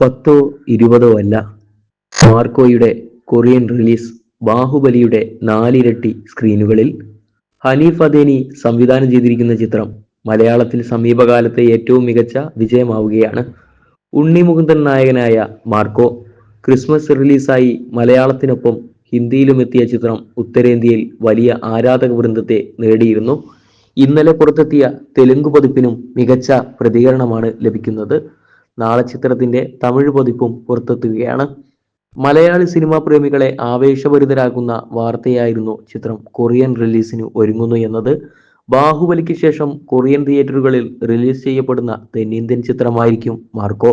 പത്തോ ഇരുപതോ അല്ല. മാർക്കോയുടെ കൊറിയൻ റിലീസ് ബാഹുബലിയുടെ നാലിരട്ടി സ്ക്രീനുകളിൽ ഹനീഫ് അദേനി സംവിധാനം ചെയ്തിരിക്കുന്ന ചിത്രം മലയാളത്തിൽ സമീപകാലത്തെ ഏറ്റവും മികച്ച വിജയമാവുകയാണ്. ഉണ്ണി മുകുന്ദൻ നായകനായ മാർക്കോ ക്രിസ്മസ് റിലീസായി മലയാളത്തിനൊപ്പം ഹിന്ദിയിലും എത്തിയ ചിത്രം ഉത്തരേന്ത്യയിൽ വലിയ ആരാധക വൃന്ദത്തെ നേടിയിരുന്നു. ഇന്നലെ പുറത്തെത്തിയ തെലുങ്ക് പതിപ്പിനും മികച്ച പ്രതികരണമാണ് ലഭിക്കുന്നത്. നാളെ ചിത്രത്തിന്റെ തമിഴ് പതിപ്പും പുറത്തെത്തുകയാണ്. മലയാളി സിനിമാ പ്രേമികളെ ആവേശഭരിതരാക്കുന്ന വാർത്തയായിരുന്നു ചിത്രം കൊറിയൻ റിലീസിന് ഒരുങ്ങുന്നു എന്നത്. ബാഹുബലിക്ക് ശേഷം കൊറിയൻ തിയേറ്ററുകളിൽ റിലീസ് ചെയ്യപ്പെടുന്ന തെന്നിന്ത്യൻ ചിത്രമായിരിക്കും മാർക്കോ.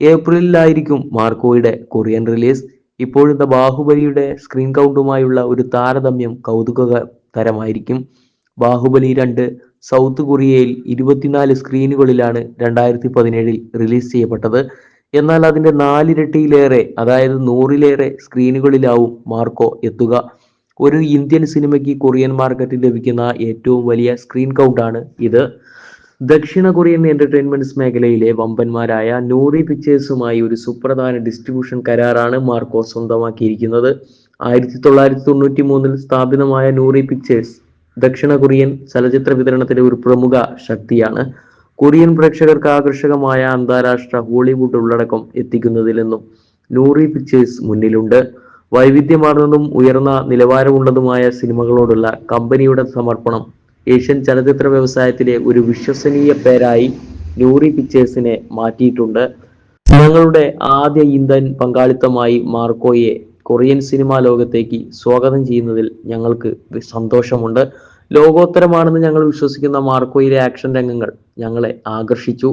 ഏപ്രിലിലായിരിക്കും മാർക്കോയുടെ കൊറിയൻ റിലീസ്. ഇപ്പോഴത്തെ ബാഹുബലിയുടെ സ്ക്രീൻ കൗണ്ടുമായുള്ള ഒരു താരതമ്യം കൗതുക തരമായിരിക്കും ബാഹുബലി രണ്ട് സൗത്ത് കൊറിയയിൽ ഇരുപത്തിനാല് സ്ക്രീനുകളിലാണ് രണ്ടായിരത്തി പതിനേഴിൽ റിലീസ് ചെയ്യപ്പെട്ടത്. എന്നാൽ അതിന്റെ നാലിരട്ടിയിലേറെ അതായത് നൂറിലേറെ സ്ക്രീനുകളിലാവും മാർക്കോ എത്തുക. ഒരു ഇന്ത്യൻ സിനിമയ്ക്ക് കൊറിയൻ മാർക്കറ്റിൽ ലഭിക്കുന്ന ഏറ്റവും വലിയ സ്ക്രീൻ കൗണ്ടാണ് ഇത്. ദക്ഷിണ കൊറിയൻ എന്റർടൈൻമെന്റ്സ് മേഖലയിലെ വമ്പന്മാരായ നൂറി പിക്ചേഴ്സുമായി ഒരു സുപ്രധാന ഡിസ്ട്രിബ്യൂഷൻ കരാറാണ് മാർക്കോ സ്വന്തമാക്കിയിരിക്കുന്നത്. ആയിരത്തി തൊള്ളായിരത്തി തൊണ്ണൂറ്റി മൂന്നിൽ സ്ഥാപിതമായ നൂറി പിക്ചേഴ്സ് ദക്ഷിണ കൊറിയൻ ചലച്ചിത്ര വിതരണത്തിലെ ഒരു പ്രമുഖ ശക്തിയാണ്. കൊറിയൻ പ്രേക്ഷകർക്ക് ആകർഷകമായ അന്താരാഷ്ട്ര ഹോളിവുഡ് ഉള്ളടക്കം എത്തിക്കുന്നതിൽ നിന്നും നൂറി പിക്ചേഴ്സ് മുന്നിലുണ്ട്. വൈവിധ്യമാർന്നതും ഉയർന്ന നിലവാരമുള്ളതുമായ സിനിമകളോടുള്ള കമ്പനിയുടെ സമർപ്പണം ഏഷ്യൻ ചലച്ചിത്ര വ്യവസായത്തിലെ ഒരു വിശ്വസനീയ പേരായി നൂറി പിക്ചേഴ്സിനെ മാറ്റിയിട്ടുണ്ട്. ഞങ്ങളുടെ ആദ്യ ഇന്ത്യൻ പങ്കാളിത്തമായി മാർക്കോയെ കൊറിയൻ സിനിമാ ലോകത്തേക്ക് സ്വാഗതം ചെയ്യുന്നതിൽ ഞങ്ങൾക്ക് സന്തോഷമുണ്ട്. ലോകോത്തരമാണെന്ന് ഞങ്ങൾ വിശ്വസിക്കുന്ന മാർക്കോയിലെ ആക്ഷൻ രംഗങ്ങൾ ഞങ്ങളെ ആകർഷിച്ചു.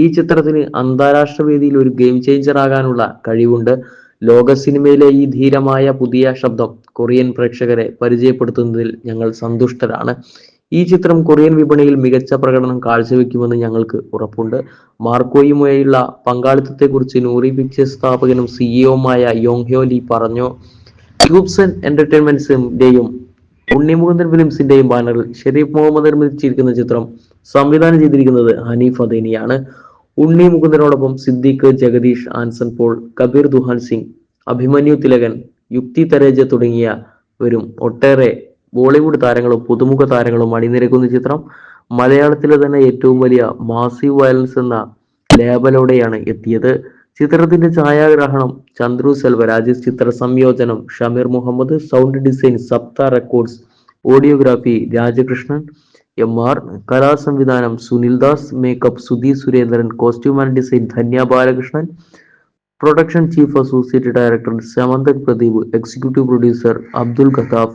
ഈ ചിത്രത്തിന് അന്താരാഷ്ട്ര വേദിയിൽ ഒരു ഗെയിം ചേഞ്ചർ ആകാനുള്ള കഴിവുണ്ട്. ലോക സിനിമയിലെ ഈ ധീരമായ പുതിയ ശബ്ദം കൊറിയൻ പ്രേക്ഷകരെ പരിചയപ്പെടുത്തുന്നതിൽ ഞങ്ങൾ സന്തുഷ്ടരാണ്. ഈ ചിത്രം കൊറിയൻ വിപണിയിൽ മികച്ച പ്രകടനം കാഴ്ചവെക്കുമെന്ന് ഞങ്ങൾക്ക് ഉറപ്പുണ്ട്. മാർക്കോയുമായുള്ള പങ്കാളിത്തത്തെക്കുറിച്ച് നൂറി പിക്ചേഴ്സ് സ്ഥാപകനും സിഇഒമായ യോങ് ഹ്യോ ലി പറഞ്ഞു. ക്യൂബ്സൺ എന്റർടൈൻമെന്റ്സിന്റെയും ഉണ്ണിമുകുന്ദൻ ഫിലിംസിന്റെയും ബാനറിൽ ഷെരീഫ് മുഹമ്മദ് നിർമ്മിച്ചിരിക്കുന്ന ചിത്രം സംവിധാനം ചെയ്തിരിക്കുന്നത് ഹനീഫ് അദേനിയാണ്. ഉണ്ണി മുകുന്ദനോടൊപ്പം സിദ്ദീഖ് ജഗദീഷ് ആൻസൺ പോൾ കബീർ ദുഹാൻ സിംഗ് അഭിമന്യു തിലകൻ യുക്തി തരേജ തുടങ്ങിയവരും ഒട്ടേറെ ബോളിവുഡ് താരങ്ങളും പുതുമുഖ താരങ്ങളും അണിനിരക്കുന്ന ചിത്രം മലയാളത്തിലെ തന്നെ ഏറ്റവും വലിയ മാസീവ് വയലൻസ് എന്ന ലേബലോടെയാണ് എത്തിയത്. ചിത്രത്തിന്റെ ഛായാഗ്രഹണം ചന്ദ്രു സെൽവരാജ് ചിത്ര സംയോജനം Shameer Muhammad sound design Saptha records audiography Rajakrishnan M R കലാ സംവിധാനം Sunil Das makeup Sudhi Surendran costume and design Dhanya Balakrishnan production chief associate director Samanthak Pradeep executive producer Abdul Khathab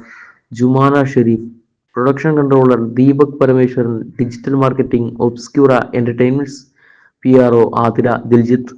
Jumana Shareef production controller Deepak Parameswaran digital marketing Obscura entertainments P R O Athira Diljith.